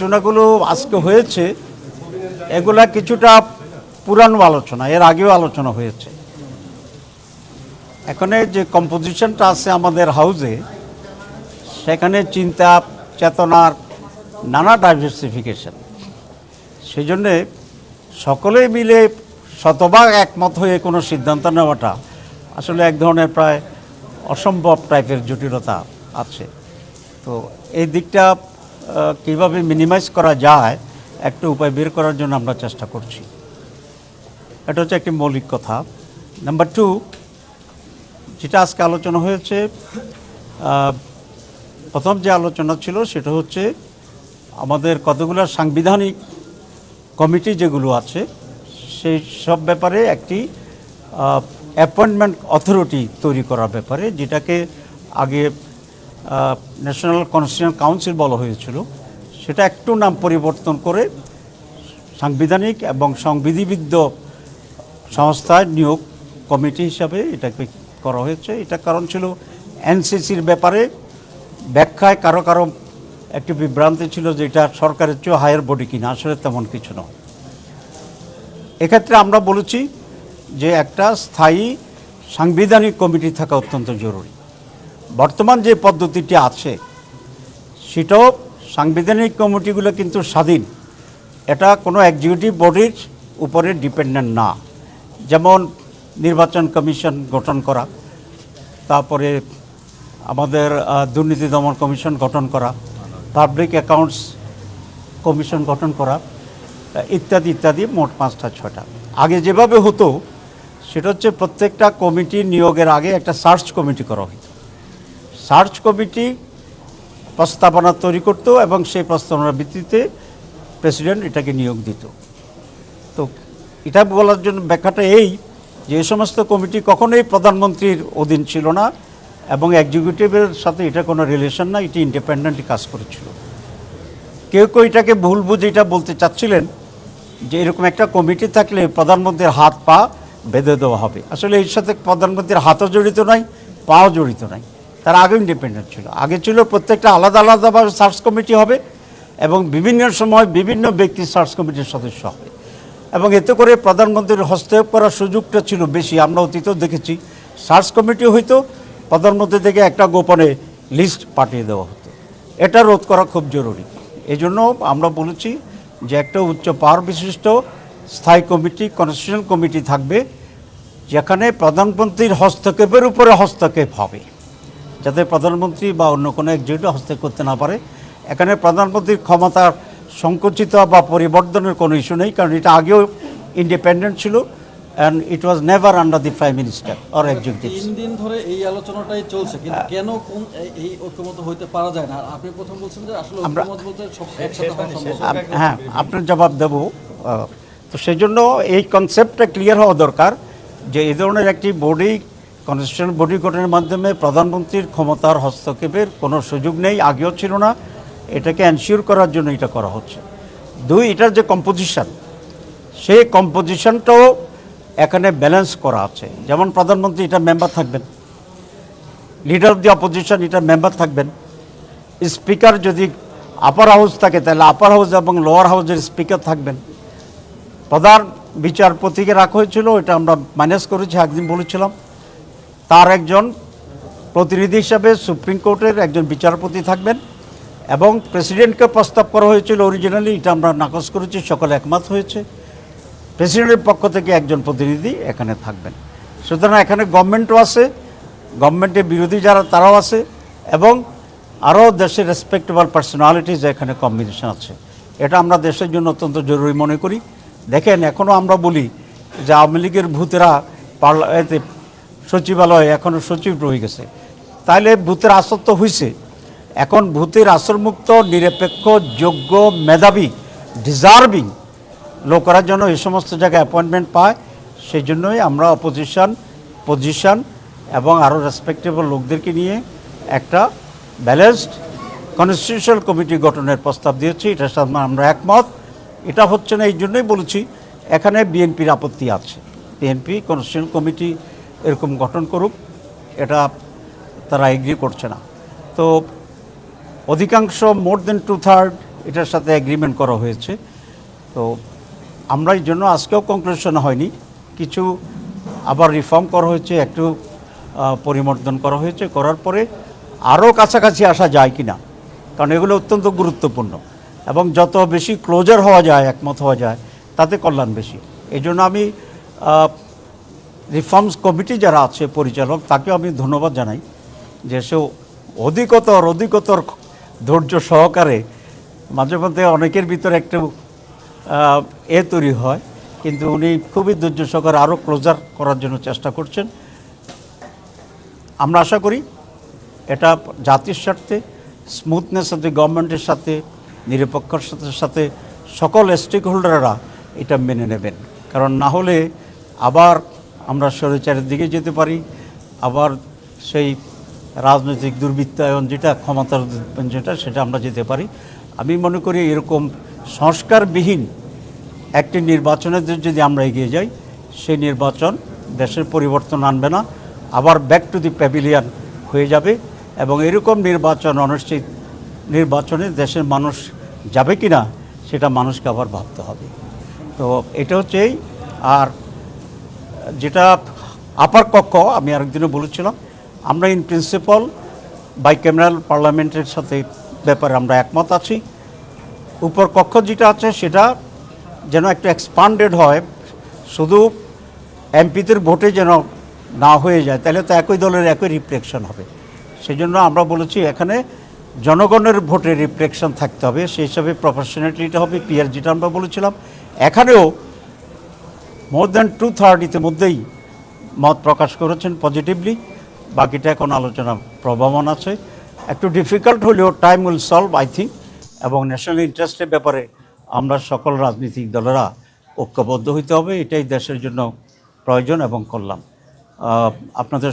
আলোচনাগুলো আজকে হয়েছে, এগুলা কিছুটা পুরানো আলোচনা, এর আগেও আলোচনা হয়েছে। এখানে যে কম্পোজিশনটা আছে আমাদের হাউসে সেখানে চিন্তা, চেতনার নানা ডাইভার্সিফিকেশন সেই জন্যে সকলে মিলে শতভাগ একমত হয়ে কোনো সিদ্ধান্ত নেওয়াটা আসলে এক ধরনের প্রায় অসম্ভব টাইপের জটিলতা আছে। তো এই দিকটা কীভাবে মিনিমাইজ করা যায়, একটা উপায় বের করার জন্য আমরা চেষ্টা করছি। এটা হচ্ছে একটি মৌলিক কথা। নাম্বার টু যেটা আজকে আলোচনা হয়েছে প্রথম যে আলোচনা ছিল সেটা হচ্ছে আমাদের কতগুলো সাংবিধানিক কমিটি যেগুলো আছে, সেই সব ব্যাপারে একটি অ্যাপয়েন্টমেন্ট অথরিটি তৈরি করার ব্যাপারে, যেটাকে আগে ন্যাশনাল কনস্টিটিউশন কাউন্সিল বলা হয়েছিল। সেটা একটু নাম পরিবর্তন করে সাংবিধানিক এবং সংবিধিবিদ্ধ সংস্থায় নিয়োগ কমিটি হিসাবে এটাকে করা হয়েছে। এটা কারণ ছিল এনসিসির ব্যাপারে ব্যাখ্যায় কারও কারও একটি বিভ্রান্তি ছিল যে এটা সরকারের চেয়েও হায়ার বডি কিনা। আসলে তেমন কিছু নয়। এক্ষেত্রে আমরা বলেছি যে একটা স্থায়ী সাংবিধানিক কমিটি থাকা অত্যন্ত জরুরি। বর্তমান যে পদ্ধতিটি আছে, সেটাও সাংবিধানিক কমিটিগুলো কিন্তু স্বাধীন। এটা কোনো এক্সিকিউটিভ বডির উপরে ডিপেন্ডেন্ট না। যেমন নির্বাচন কমিশন গঠন করা, তারপরে আমাদের দুর্নীতি দমন কমিশন গঠন করা পাবলিক অ্যাকাউন্টস কমিশন গঠন করা, ইত্যাদি ইত্যাদি মোট পাঁচটা ছটা আগে যেভাবে হতো, সেটা হচ্ছে প্রত্যেকটা কমিটি নিয়োগের আগে একটা সার্চ কমিটি করা হতো সার্চ কমিটি প্রস্তাবনা তৈরি করত এবং সেই প্রস্তাবনার ভিত্তিতে প্রেসিডেন্ট এটাকে নিয়োগ দিত। তো এটা বলার জন্য ব্যাখ্যাটা এই যে সমস্ত কমিটি কখনোই প্রধানমন্ত্রীর অধীন ছিল না এবং এক্সিকিউটিভের সাথে এটা কোনো রিলেশন না, এটি ইন্ডিপেন্ডেন্টলি কাজ করেছিল। কেউ কেউ এটাকে ভুল বুঝে এটা বলতে চাচ্ছিলেন যে এরকম একটা কমিটি থাকলে প্রধানমন্ত্রীর হাত পা বেঁধে দেওয়া হবে। আসলে এর সাথে প্রধানমন্ত্রীর হাতও জড়িত নাই, পাও জড়িত নাই। তার আগে ইন্ডিপেন্ডেন্ট ছিল। আগে ছিল প্রত্যেকটা আলাদা আলাদাভাবে সার্চ কমিটি হবে এবং বিভিন্ন সময় বিভিন্ন ব্যক্তি সার্চ কমিটির সদস্য হবে। এবং এতে করে প্রধানমন্ত্রীর হস্তক্ষেপ করার সুযোগটা ছিল বেশি। আমরা অতীতেও দেখেছি সার্চ কমিটি হইতো, প্রধানমন্ত্রী থেকে একটা গোপনে লিস্ট পাঠিয়ে দেওয়া হতো। এটা রোধ করা খুব জরুরি। এই জন্য আমরা বলেছি যে একটা উচ্চ পাওয়ার বিশিষ্ট স্থায়ী কমিটি কনস্টিটিউশন কমিটি থাকবে, যেখানে প্রধানমন্ত্রীর হস্তক্ষেপের উপরে হস্তক্ষেপ হবে। যাতে প্রধানমন্ত্রী বা অন্য কোনো একজনটা হস্তে করতে না পারে। এখানে প্রধানমন্ত্রীর ক্ষমতার সংকুচিত বা পরিবর্তনের কোনো ইস্যু নেই কারণ এটা আগেও ইন্ডিপেন্ডেন্ট ছিল and it was never under the prime minister or executive তিন দিন ধরে এই আলোচনাটাই চলছে কিন্তু কেন কোন এই- এই ঐক্যমত হইতে পারা যায় না? আপনি প্রথম বলছেন যে আসলে ঐক্যমত বলতে সব একসাথে হওয়া সম্ভব। হ্যাঁ আপনার জবাব দেব তো সেই জন্য এই কনসেপ্টটা ক্লিয়ার হওয়া দরকার যে এই ধরনের একটি বডি কনস্টিটিউশন বডি গঠনের মাধ্যমে প্রধানমন্ত্রীর ক্ষমতার হস্তক্ষেপের কোনো সুযোগ নেই, আগেও ছিল না। এটাকে এনশিওর করার জন্য এটা করা হচ্ছে। দুই, এটার যে কম্পোজিশন সেই কম্পোজিশনটাও এখানে ব্যালেন্স করা আছে। যেমন প্রধানমন্ত্রী, এটা মেম্বার থাকবেন। লিডার অফ দি অপোজিশন এটা মেম্বার থাকবেন। স্পিকার যদি আপার হাউস থাকে, তাহলে আপার হাউস এবং লোয়ার হাউসের স্পিকার থাকবেন। প্রধান বিচারপতিকে রাখা হয়েছিল এটা আমরা মাইনাস করেছি, একদিন বলেছিলাম। তার একজন প্রতিনিধি হিসাবে সুপ্রিম কোর্টের একজন বিচারপতি থাকবেন এবং প্রেসিডেন্টকে প্রস্তাব করা হয়েছিল অরিজিনালি এটা আমরা নাকচ করেছি, সকলে একমত হয়েছে। প্রেসিডেন্টের পক্ষ থেকে একজন প্রতিনিধি এখানে থাকবেন। সুতরাং এখানে গভর্নমেন্টও আছে গভর্নমেন্টের বিরোধী যারা, তারাও আছে, এবং আরও দেশের রেসপেক্টেবল পার্সোনালিটিজ এখানে কম্বিনেশন আছে। এটা আমরা দেশের জন্য অত্যন্ত জরুরি মনে করি। দেখেন এখনও আমরা বলি যে আওয়ামী লীগের ভূতেরা পার্লা সচিবালয়ে এখনও সচিব রয়ে গেছে। তাইলে ভূতের আসর তো হয়েছে এখন ভূতের আসরমুক্ত, নিরপেক্ষ, যোগ্য, মেধাবী ডিজার্ভিং লোকেরা যেন এই সমস্ত জায়গায় অ্যাপয়েন্টমেন্ট পায় সেই জন্যই আমরা অপোজিশন পজিশন এবং আরও রেসপেক্টেবল লোকদেরকে নিয়ে একটা ব্যালেন্সড কনস্টিটিউশনাল কমিটি গঠনের প্রস্তাব দিয়েছি এটার সাথে আমরা একমত। এটা হচ্ছে না, এই জন্যই বলেছি, এখানে বিএনপির আপত্তি আছে। বিএনপি কনস্টিটিউশন কমিটি এরকম গঠন করুক, এটা তারা এগ্রি করছে না। তো অধিকাংশ মোর দেন টু থার্ড এটার সাথে এগ্রিমেন্ট করা হয়েছে। তো আমরা এই জন্য আজকেও কনক্লুশন হয়নি। কিছু আবার রিফর্ম করা হয়েছে, একটু পরিবর্তন করা হয়েছে। করার পরে আরও কাছাকাছি আসা যায় কি না কারণ এগুলো অত্যন্ত গুরুত্বপূর্ণ। এবং যত বেশি ক্লোজার হওয়া যায়, একমত হওয়া যায়, তাতে কল্যাণ বেশি। এই জন্য আমি রিফর্মস কমিটি যারা আছে, পরিচালক, তাকেও আমি ধন্যবাদ জানাই যে সে অধিকতর অধিকতর ধৈর্য সহকারে মাঝে মধ্যে অনেকের ভিতরে একটু এ তৈরি হয়। কিন্তু উনি খুবই ধৈর্য সহকারে আরও ক্লোজার করার জন্য চেষ্টা করছেন। আমরা আশা করি এটা জাতির স্বার্থে স্মুথনেস সাথে গভর্নমেন্টের সাথে নিরপেক্ষর সাথে সাথে সকল স্টেক হোল্ডাররা এটা মেনে নেবেন। কারণ না হলে আবার আমরা স্বৈরাচারের দিকে যেতে পারি। আবার সেই রাজনৈতিক দুর্বৃত্তায়ন যেটা, ক্ষমতার যেটা, সেটা আমরা যেতে পারি। আমি মনে করি এরকম সংস্কারবিহীন একটি নির্বাচনের যদি আমরা এগিয়ে যাই, সেই নির্বাচন দেশের পরিবর্তন আনবে না। আবার ব্যাক টু দি প্যাভিলিয়ান হয়ে যাবে এবং এরকম নির্বাচন, অনিশ্চিত নির্বাচনে দেশের মানুষ যাবে কি না সেটা মানুষকে আবার ভাবতে হবে। তো এটা হচ্ছে আর যেটা আপার কক্ষ, আমি আরেকদিনও বলেছিলাম, আমরা ইন প্রিন্সিপাল বাই ক্যামেরাল পার্লামেন্টের সাথে ব্যাপারে আমরা একমত আছি। উপর কক্ষ যেটা আছে, সেটা যেন একটু এক্সপান্ডেড হয়, শুধু এমপিদের ভোটে যেন না হয়ে যায়, তাহলে তো একই দলের একই রিফ্লেকশন হবে। সেই জন্য আমরা বলেছি, এখানে জনগণের ভোটে রিফ্লেকশন থাকতে হবে, সেই হিসাবে প্রফেশনালিটিটা হবে পিআর যেটা আমরা বলেছিলাম। এখানেও মোর দ্যান টু থার্ড ইতিমধ্যেই মত প্রকাশ করেছেন পজিটিভলি বাকিটা এখন আলোচনা প্রভাবন আছে। একটু ডিফিকাল্ট হলেও time will solve I think এবং ন্যাশনাল ইন্টারেস্টের ব্যাপারে আমরা সকল রাজনৈতিক দলেরা ঐক্যবদ্ধ হইতে হবে, এটাই দেশের জন্য প্রয়োজন এবং করলাম আপনাদের